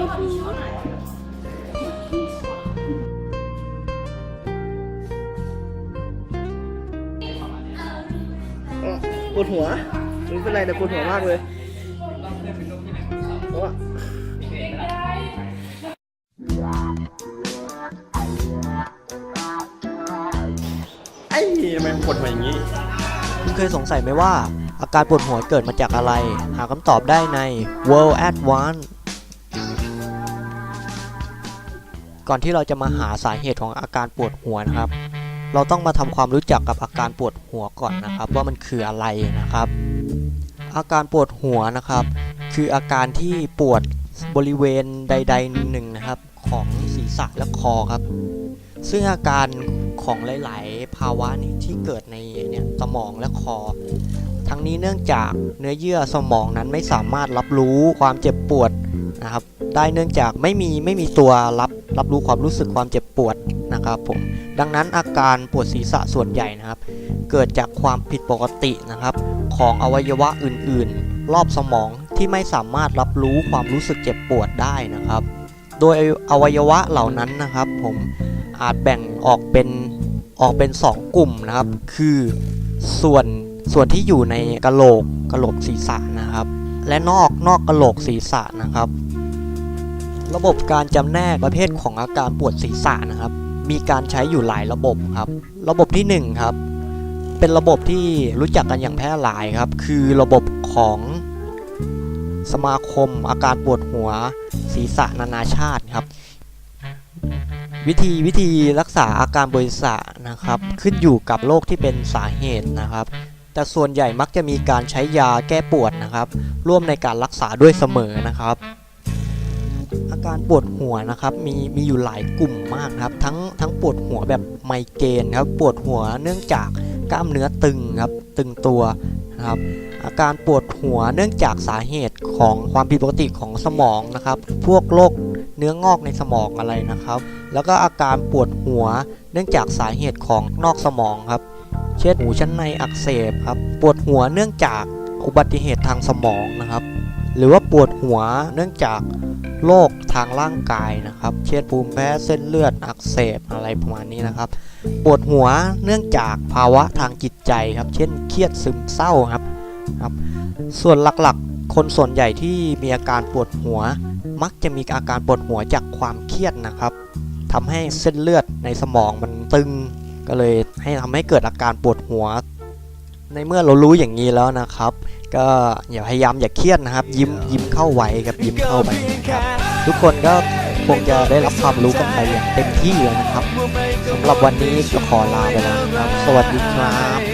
ปวดหัวไม่เป็นไรแต่ปวดหัวมากเลยไอ้ทำไมปวดหัวอย่างนี้ คุณเคยสงสัยไหมว่า อาการปวดหัวเกิดมาจากอะไร หาคำตอบได้ใน World at One ก่อนที่เราจะมาหาสาเหตุของอาการปวดหัวนะครับ เราต้องมาทำความรู้จักกับอาการปวดหัวก่อนนะครับ ว่ามันคืออะไรนะครับ อาการปวดหัวนะครับ คืออาการที่ปวดบริเวณใดๆหนึ่งนะครับ ของศีรษะและคอครับ ซึ่งอาการของหลาย ๆ ภาวะนี้ที่เกิดในเนี่ยสมองและคอ ทั้งนี้เนื่องจากเนื้อเยื่อสมองนั้นไม่สามารถรับรู้ความเจ็บปวดนะครับ ได้เนื่องจากไม่มีไม่มีตัวรับ รับรู้ความรู้สึกความเจ็บปวดนะครับผมดังนั้นอาการปวดศีรษะส่วนใหญ่นะครับ เกิดจากความผิดปกตินะครับ ของอวัยวะอื่นๆ รอบสมองที่ไม่สามารถรับรู้ความรู้สึกเจ็บปวดได้นะครับ โดยอวัยวะเหล่านั้นนะครับ ผมอาจแบ่งออกเป็นออกเป็น 2 กลุ่มนะครับ คือส่วนส่วนที่อยู่ในกะโหลกกะโหลกศีรษะนะครับ และนอกนอกกะโหลกศีรษะนะครับ ระบบการจำแนกประเภทของอาการปวดศีรษะนะครับ มีการใช้อยู่หลายระบบครับ ระบบที่หนึ่งครับ เป็นระบบที่รู้จักกันอย่างแพร่หลายครับ คือระบบของสมาคมอาการปวดหัวศีรษะนานาชาติครับ วิธีวิธีรักษาอาการปวดศีรษะนะครับ ขึ้นอยู่กับโรคที่เป็นสาเหตุนะครับ แต่ส่วนใหญ่มักจะมีการใช้ยาแก้ปวดนะครับ ร่วมในการรักษาด้วยเสมอนะครับ อาการปวดหัวนะครับมีมีอยู่หลายกลุ่มมากครับ ทั้งทั้งปวดหัวแบบไมเกรนครับปวดหัวเนื่องจากกล้ามเนื้อตึงครับตึงตัวนะครับอาการปวดหัวเนื่องจากสาเหตุของความผิดปกติของสมองนะครับ พวกโรคเนื้องอกในสมองอะไรนะครับ แล้วก็อาการปวดหัวเนื่องจากสาเหตุของนอกสมองครับ เช่นหูชั้นในอักเสบครับปวดหัวเนื่องจากอุบัติเหตุทางสมองนะครับ หรือว่าปวดหัวเนื่องจากโรคทางร่างกายนะครับ เช่นภูมิแพ้เส้นเลือดอักเสบอะไรประมาณนี้นะครับ ปวดหัวเนื่องจากภาวะทางจิตใจครับ เช่นเครียดซึมเศร้าครับครับ ส่วนหลักๆ คนส่วนใหญ่ที่มีอาการปวดหัว มักจะมีอาการปวดหัวจากความเครียดนะครับทำให้เส้นเลือดในสมองมันตึง ก็เลยให้ทำให้เกิดอาการปวดหัว ในเมื่อเรารู้อย่างนี้แล้วนะครับ ก็อย่าพยายามอย่าเครียดนะครับ ยิ้มยิ้มเข้าไว้ครับยิ้มเข้าไปครับทุกคนก็คงจะได้รับความรู้กันไปอย่างเต็มที่แล้วนะครับสำหรับวันนี้ก็ขอลาไปแล้วนะครับ สวัสดีครับ